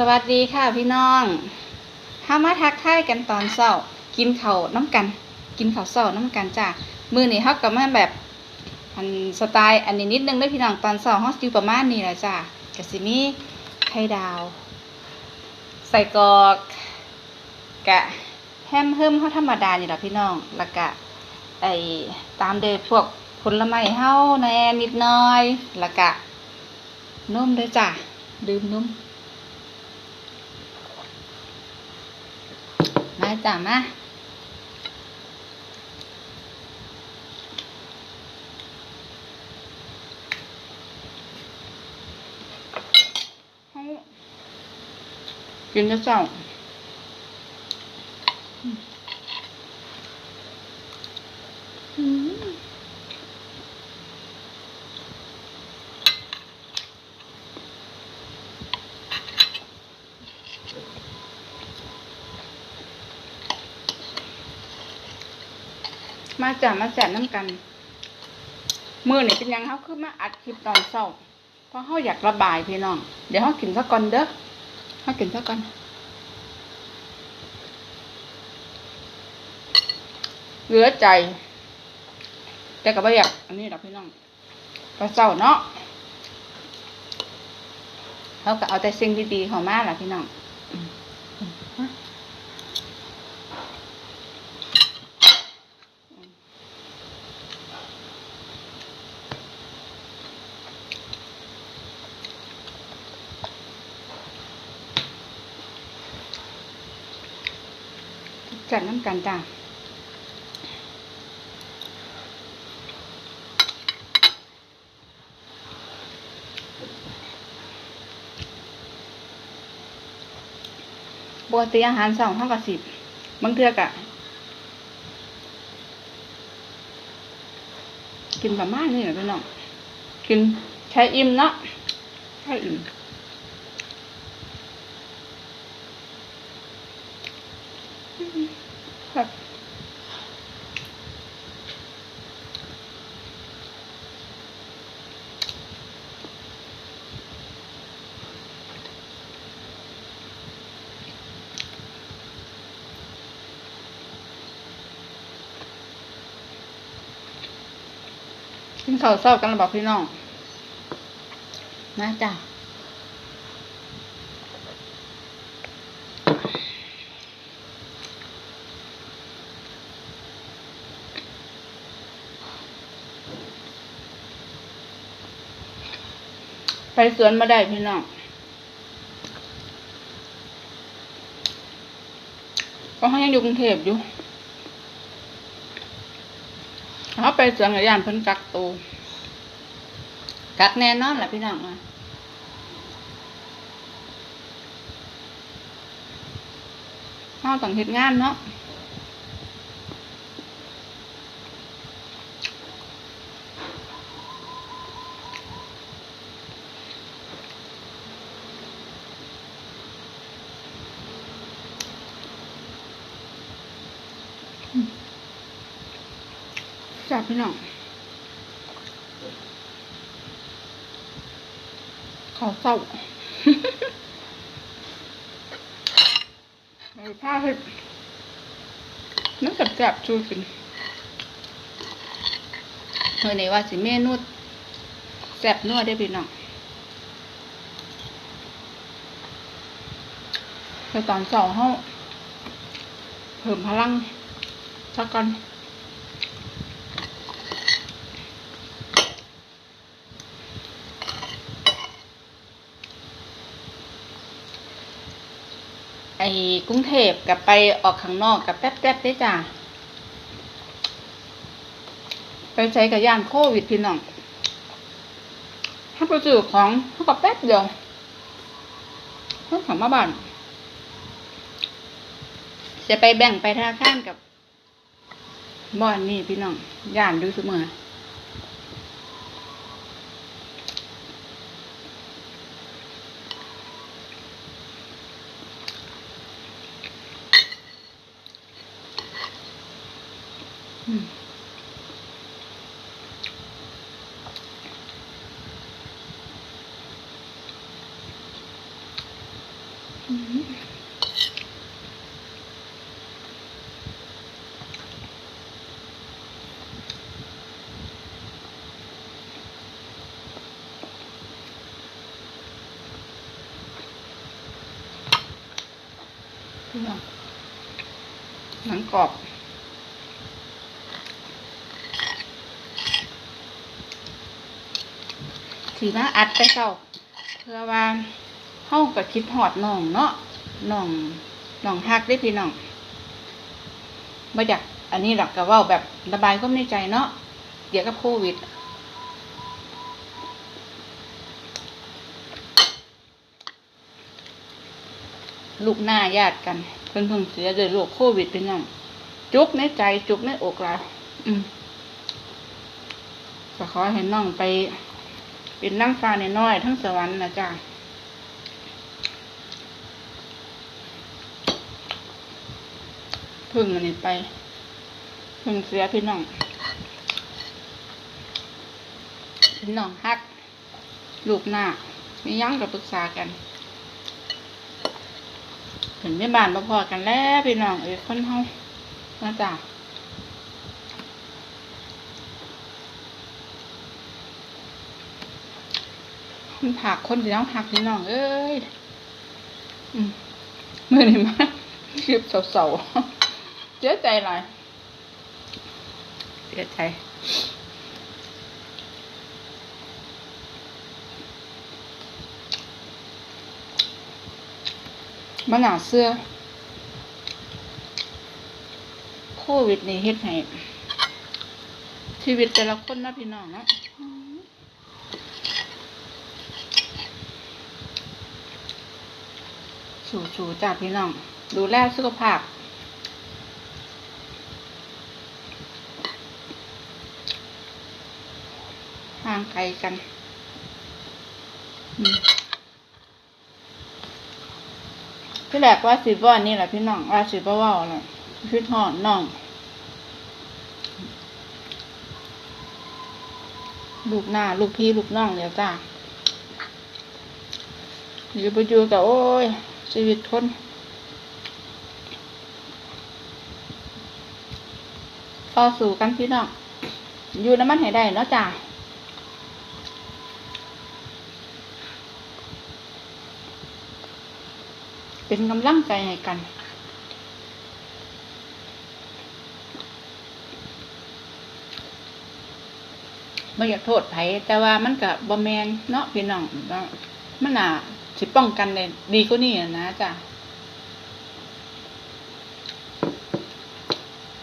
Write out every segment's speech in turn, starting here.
สวัสดีค่ะพี่น้องเฮามาทักทายกันตอนเช้า กินข้าน้ำกัน กินข้าวเช้าน้ำกันจ้ามือนี้เฮาก็มาแบบอันสไตล์อันนี้นิดนึงเด้พี่น้องตอนเช้าเฮาอยู่ประมาณนี้แหละจ้าก็สิมีไข่ดาว ใส่กอกกะแฮมเฮิมเฮาธรรมดานี่ล่ะพี่น้องแล้วก็ไอ้ตามเดยพวกผลไม้เฮาแน่นิดหน่อยแล้วก็นมด้วยจ้าดื่มนุ่ม มา จ้ามาให้กินจะเจ้า มาจ้ามาแจกน้ำกันมือนี่เป็นยังเขาคือมาอัดคลิปตอนเช้าเพราะเขาอยากระบายพี่น้อง เดี๋ยวเขากินซะก่อนเด้อเขากินซะก่อนเหลือใจ แต่ก็บ่อยากอันนี้ดอกพี่น้องก็เศร้าเนาะเขาก็เอาแต่สิ่งดีๆข้ามาล่ะพี่น้อง อืมอืมจัดน้ำกันจ้าปกติอาหารสองเท่ากับสิบบางเทือกอะกินประมาณนี้เหรอพี่น้อง กินใช้อิ่มเนาะใช้อิ่ม ครับกินข้าวเศร้ากันแล้วบอกพี่น้อง นะจ้ะ ไปสวนมาได้พี่น้องก็เขายังอยู่กรุงเทพอยู่เขาไปสวนกับยานเพิ่นกักตัวกักแน่นอนแหละพี่น้องอะเขาต้องเฮ็ดงานเนาะ พี่น้องขอเศร้าเอาผ้าให้น้ำจับจับๆชูกินเมื่อนี้ว่าสิเมนูแซ่บนัวได้อพี่น้องแต่ตอนเสาร์เขาเพิ่มพลังสักก่อน กรุงเทพกับไปออกข้างนอกกับแป๊บๆได้จ้ะไปใช้กับยานโควิดพี่น้องถ้าปซื้อของเท่ากับแป๊บเดียวเพิ่งขับมาบ้านจะไปแบ่งไปธนาคารกับบ้านนี่พี่น้องย่านดูเสมอ หนังกรอบถือว่าอัดไปเศร้าเพื่อว่าเฮาก็คิดหอดน้องเนาะน้องน้องฮักได้พี่น้องบ่อยากอันนี้หรอกก็เว้าแบบระบายความในใจเนาะเกี่ยวกับโควิด ลูกหน้าญาติกันเพิ่นเพิ่งเสียด้วยโรคโควิดพี่น้องจุกในใจจุกในอกหลาอืมก็ขอให้น้องไป เป็นนั่งฟ้าน้อยทั้งสวรรค์นะจ๊ะพึ่งอันนี้ไป พึ่งเสียพี่น้องพี่น้องฮัก ลูกหน้ามียังกับปรึกษากัน เห็นแม่บานมาพอกันแล้วพี่น้องเอ้ยคนเฮานะจ๊ะมันผักคนที่น้องหักพี่น้องเอ้ยอืมมื่อนี้มาคลิปเสาๆเสียใจหลายเสียใจ มันหนาเสื้อโควิดนี่เฮ็ดให้ชีวิตแต่ละคนนะพี่น้องนะสู่สู่จากพี่น้อง ดูแลสุขภาพห่างไกลกัน อืม ที่แรกว่าสิบวันนี่แหละพี่น้องว่าสิบว่าแหละคิดหอนน้องลูกหน้า ลูกพี่ลูกน้องเดี๋ยวจ้าอยู่ไปอยู่กับโอ้ย ชีวิตคนต่อสู้กันพี่น้องอยู่น้ำมันให้ได้เนาะจ้า เป็นกำลังใจให้กัน ไม่อยากโทษไผแต่ว่ามันกับบอแมนเนาะพี่น้องมันน่ะสิป้องกันได้ดีกว่านี้นะจ้ะ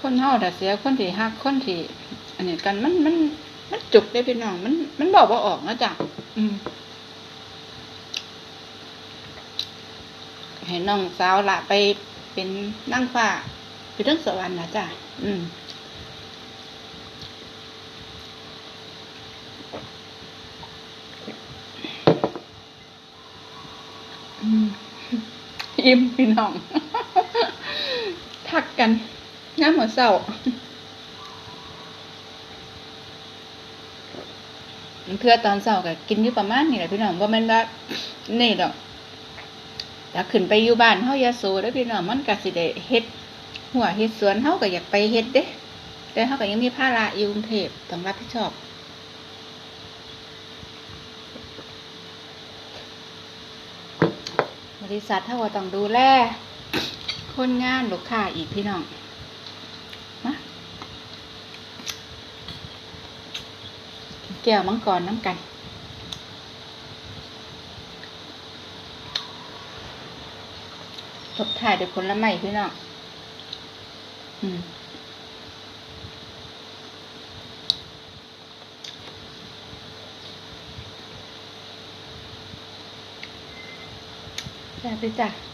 คนเฮาแต่เสียคนที่ฮักคนที่อันนี้กันมันมันมันจุกได้พี่น้องมันมันบอกว่าออกนะจ้ะอืม ให้น้องสาวละไปเป็นนั่งฟ้าอยู่ทั้งสวรรค์นะจ้ะอืมอิ่มพี่น้อง ทักกันงามหัวเศร้าเพื่อตอนเช้าก็กินอยู่ประมาณนี้แหละพี่น้องว่ามันว่านี่ดอก แต่ขึ้นไปอยู่บ้านเฮายาโสแล้วพี่น้องมันก็สิได้เฮ็ด หัวเฮ็ดสวนเฮาก็อยากไปเฮ็ดเด้แต่เฮาก็ยังมีภาระอยู่กรุงเทพต้องรับผิดชอบบริษัทเท่ากับต้องดูแลคนงานลูกค้าอีกพี่น้องมาแก้วมังกรน้ำกัน ทบทายด้วยผลไม้พี่น้องอืมจ้าไปจ้ะ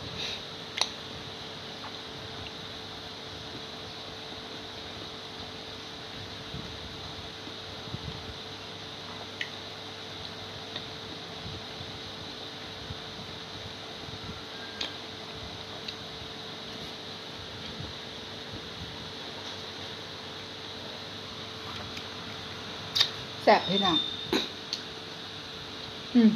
แสบพี่น้องอืม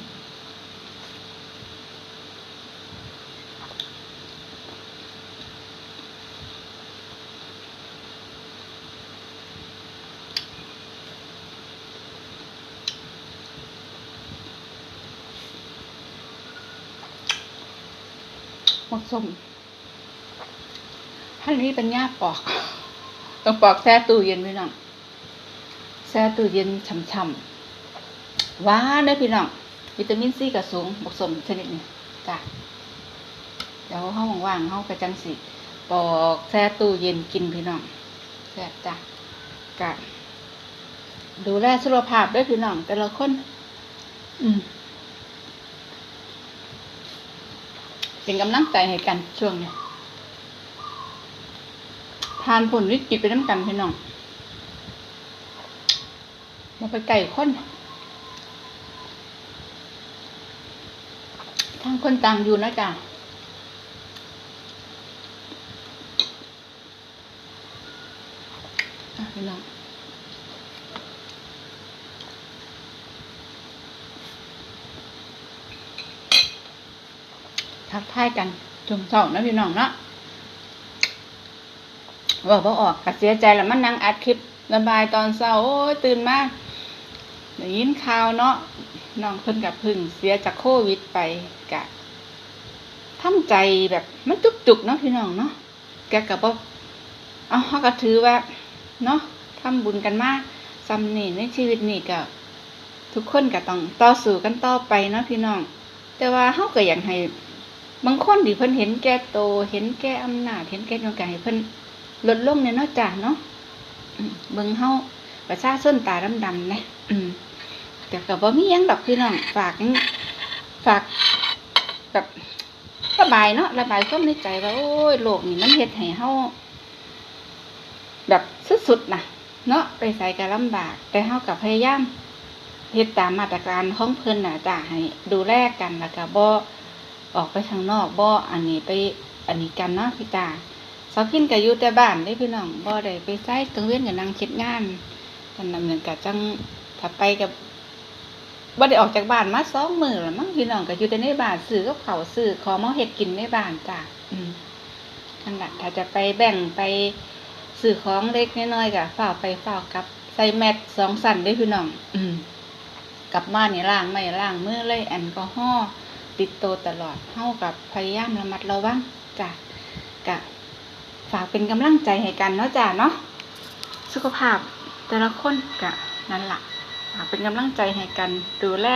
ผสมท่านนี้เป็นหญ้าปอก ต้องปอกแท้ตู้เย็นไว้นั่ง แช่ตู้เย็นช่ำๆหวานเด้อพี่น้อง วิตามินซีก็สูงหมักสมชนิดนี้จ้ะเดี๋ยวห้องว่างๆห้องกระจังสิปอกแช่ตู้เย็นกินพี่น้องแซ่บจ้ะกะดูแลสุขภาพด้วยพี่น้องแต่ละคน อืมเป็นกำลังใจให้กันช่วงนี้ทานผลวิกฤตไปน้ำกันพี่น้อง มาไปไก่คนทางคนต่างอยู่นะจ๊ะพี่น้องทักทายกันช่วงเช้านะพี่น้องเนาะว่าบ่ออกก็เสียใจแล้วมันนั่งอัดคลิประบายตอนเช้าโอ้ยตื่นมา ได้ยินข่าวเนาะน้องเพิ่นกับพึ่งเสียจากโควิดไปกะทำใจแบบมันจุกๆเนาะพี่น้องเนาะแกก็บ่เอาเฮาก็ถือว่าเนาะทำบุญกันมาซ้ำนี่ในชีวิตนี่ก็ทุกคนก็ต้องต่อสู้กันต่อไปเนาะพี่น้อง แต่ว่าเฮาก็อยากให้บางคนที่เพิ่นเห็นแก่โต เห็นแก่อำนาจ เห็นแก่ยงกายให้เพิ่นลดลงเนี่ยเนาะจ้ะเนาะเบิ่งเฮาประชาชนตาดำๆนะ แต่ก็บ่มียังดอกพี่น้องฝากฝากแบบระบายเนาะระบายความในใจว่าโอ้ยโลกนี่มันเฮ็ดให้เฮาแบบสุดๆนะเนาะไปใส่ก็ลำบาก แต่เฮาก็พยายามเฮ็ดตามมาตรการของเพิ่นน่ะจ้ะให้ดูแลกันแล้วก็บ่ออกไปข้างนอกบ่อันนี้ไปอันนี้กันเนาะพี่ตาสาวพินก็อยู่แต่บ้านได้พี่น้องบ่ได้ไปไสกังเว้นกับนางเฮ็ดงานกันนำเนินกะจังถ้าไปกับ บ่ได้ออกจากบ้านมาสองมื้อแล้วมั้งพี่น้องก็อยู่แต่ในบ้านซื้อกับข้าวซื้อของมาเฮ็ดกินในบ้านจ้ะอืมนั่นล่ะถ้าจะไปแบ่งไปซื้อของเล็กน้อยๆก็ฝ้าวไปฝ้าวกลับใส่แมสสองสั่นได้พี่น้องอืมกลับมานี่ล้างไม่ล้างมือเลยแอลกอฮอล์ติดตัวตลอดเท่ากับพยายามระมัดระวังจ้ะกะฝากเป็นกำลังใจให้กันเนาะจ้ะเนาะสุขภาพแต่ละคนกะนั่นละฝาก เป็นกำลังใจให้กันดูแล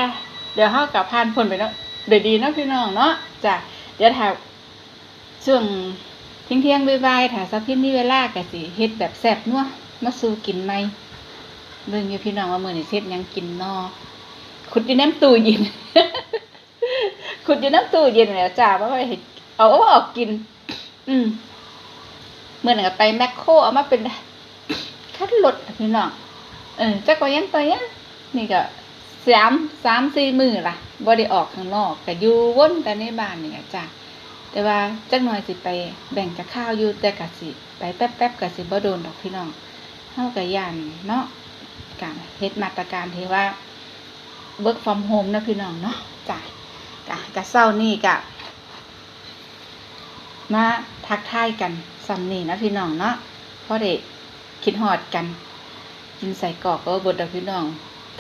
เดี๋ยวเท่ากับผ่านพ้นไปแล้วเดี๋ยวดีเนาะพี่น้องเนาะจ้ะเดี๋ยวถ้าช่วงเที่ยงเที่ยงๆบ่ายๆถ้าสักพินนี่เวลากะสิเฮ็ดแบบแซ่บนัวมาสู่กินไหมเบิ่งอยู่พี่น้องว่ามื้อนี้เฮ็ดยังกินนอขุดอยู่น้ำตู้เยินขุดอยู่น้ำตู้เย็นแล้วจ้าว่าให้เอาเอาออกกิน อืมเมื่อไหร่ก็ไปแมคโครเอามาเป็นคัดรถอะพี่น้องเออจักว่ายังไปยัง นี่ก็สามสามสี่มือล่ะบ่ได้ออกข้างนอกก็อยู่วนแต่ในบ้านนี่จ้าแต่ว่าจักหน่อยสิไปแบ่งจากข้าวอยู่แต่ก็สิไปแป๊บๆก็สิบ่โดนดอกพี่น้องเฮาก็ย่านเนาะการเฮ็ดมาตรการที่ว่า work from home นะพี่น้องเนาะจ้ะกะกะเศร้านี่กะมาทักทายกันซ้ำนี่นะพี่น้องเนาะเพราะเด็กคิดฮอดกัน กินใส่กอกก็บดดอกพี่น้อง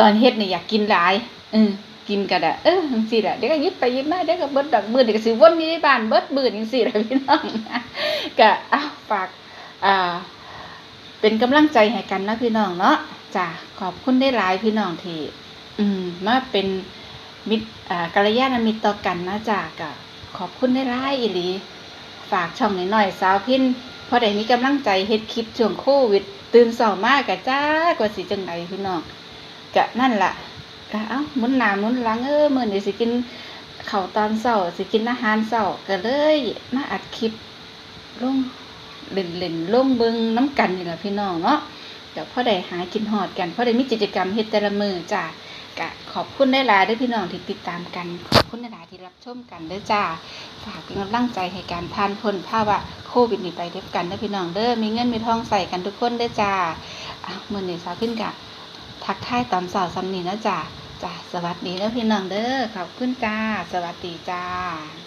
ตอนเฮ็ดเนี่ยอยากกินหลายเออกินกันอะเออจังซี่แหละเดี๋ยวก็ยิบไปยิบมาเดี๋ยวก็เบิดดอกมือเดี๋ยวก็สิวนอยู่ในบ้านเบิดมือจังซี่แหละพี่น้องกะอ้าวฝากอ่าเป็นกำลังใจให้กันนะพี่น้องเนาะจ้ะขอบคุณได้หลายพี่น้องที่อืมมาเป็นมิตรอ่ากัลยาณมิตรต่อกันนะจ๊ะก็ขอบคุณได้หลายอีหลีฝากช่องหน่อยๆสาวพินพอได้มีกำลังใจเฮ็ดคลิปช่วงโควิดตื่นเช้ามากะจ้ากว่าสิจังใดพี่น้อง กะนั่นละกะเอ้ามุนหน้ามุนหลังเออมื้อนี้สิกินข้าวตอนเช้าสิกินอาหารเช้าก็เลยมาอัดคลิปลงเล่นๆลงเบิงน้ำกันนี่ล่ะพี่น้องเนาะเดี๋ยวพ่อได้หากินหอดกันพ่อได้มีกิจกรรมเฮ็ดแต่ละมือจ้ากะขอบคุณได้หลายด้วยพี่น้องที่ติดตามกัน ขอบคุณได้หลายที่รับชมกันเด้อจ้าฝากเป็นกำลังใจให้การผ่านพ้นภาวะโควิดนี้ไปด้วกันเด้พี่น้องเด้อมีเงินมีทองใส่กันทุกคนเด้อจ้าอะมื้อนี้สาวขึ้นกะ ทักทายตอนสาวซ้ำนี้นะจ๊ะจ้าสวัสดีเด้อพี่น้องเด้อขอบคุณจ้า สวัสดีจ้า